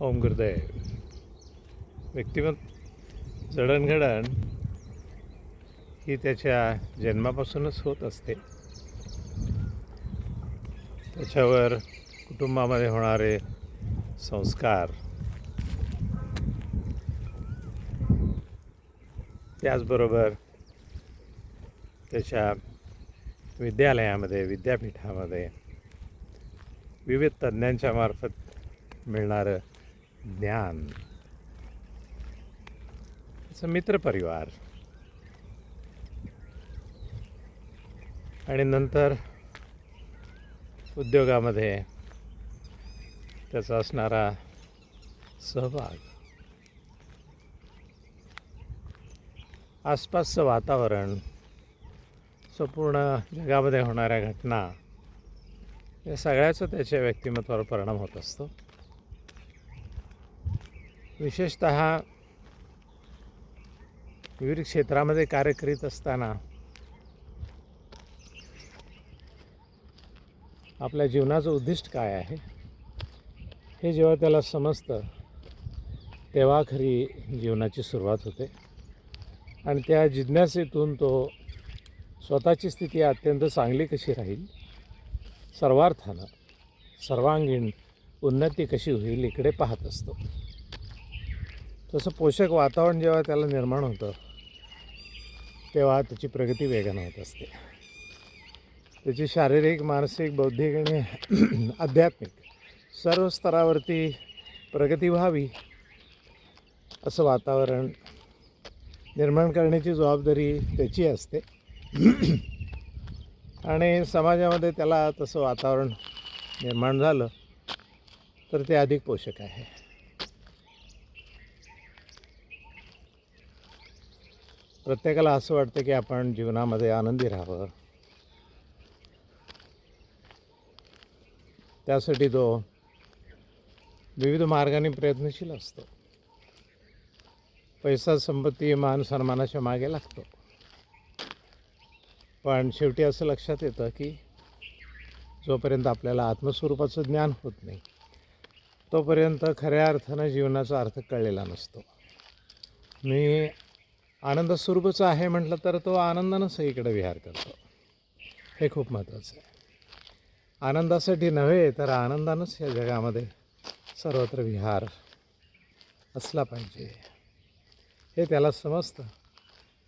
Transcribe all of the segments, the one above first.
ओम गुरुदेव व्यक्तिमत्व जडणघडण ही त्याच्या जन्मापासूनच होत असते त्याच्यावर कुटुंबामध्ये होणारे संस्कार त्याचबरोबर त्याच्या विद्यालयामध्ये विद्यापीठामध्ये विविध तज्ज्ञांच्या मार्फत मिळणारं ज्ञान. त्याचा मित्रपरिवार आणि नंतर उद्योगामध्ये त्याचा असणारा सहभाग. आसपासचं वातावरण संपूर्ण जगामध्ये होणाऱ्या घटना या सगळ्याचा त्याच्या व्यक्तिमत्वावर परिणाम होत असतो. विशेषत विविध क्षेत्रामध्ये कार्य करीत असताना आपल्या जीवनाचं उद्दिष्ट काय आहे? हे जेव्हा त्याला समजतं तेव्हा खरी जीवनाची सुरुवात होते. आणि त्या जिज्ञासेतून तो स्वतःची स्थिती अत्यंत चांगली कशी राहील? सर्वार्थानं सर्वांगीण उन्नती कशी होईल इकडे पाहत असतो. तसं पोषक वातावरण जेव्हा त्याला निर्माण होतं तेव्हा त्याची प्रगती वेगानं होत असते. त्याची शारीरिक मानसिक बौद्धिक आणि आध्यात्मिक सर्व स्तरावरती प्रगती व्हावी असं वातावरण निर्माण करण्याची जबाबदारी त्याची असते. आणि समाजामध्ये त्याला तसं वातावरण निर्माण झालं तर ते अधिक पोषक आहे. प्रत्येकाला असं वाटतं की आपण जीवनामध्ये आनंदी राहावं. त्यासाठी तो विविध मार्गाने प्रयत्नशील असतो. पैसा संपत्ती मान सन्मानाच्या मागे लागतो. पण शेवटी असं लक्षात येतं की जोपर्यंत आपल्याला आत्मस्वरूपाचं ज्ञान होत नाही तोपर्यंत खऱ्या अर्थानं जीवनाचा अर्थ कळलेला नसतो. मी आनंद स्वरूपच आहे म्हटलं तर तो आनंदानं सगळीकडे विहार करतो. हे खूप महत्त्वाचं आहे. आनंदासाठी नव्हे तर आनंदानंच या जगामध्ये सर्वत्र विहार असला पाहिजे. हे त्याला समजतं.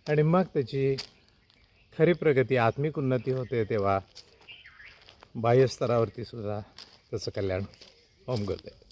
आणि मग त्याची खरी प्रगती आत्मिक उन्नती होते तेव्हा बाह्यस्तरावरती सुद्धा त्याचं कल्याण ओम गुरुदेव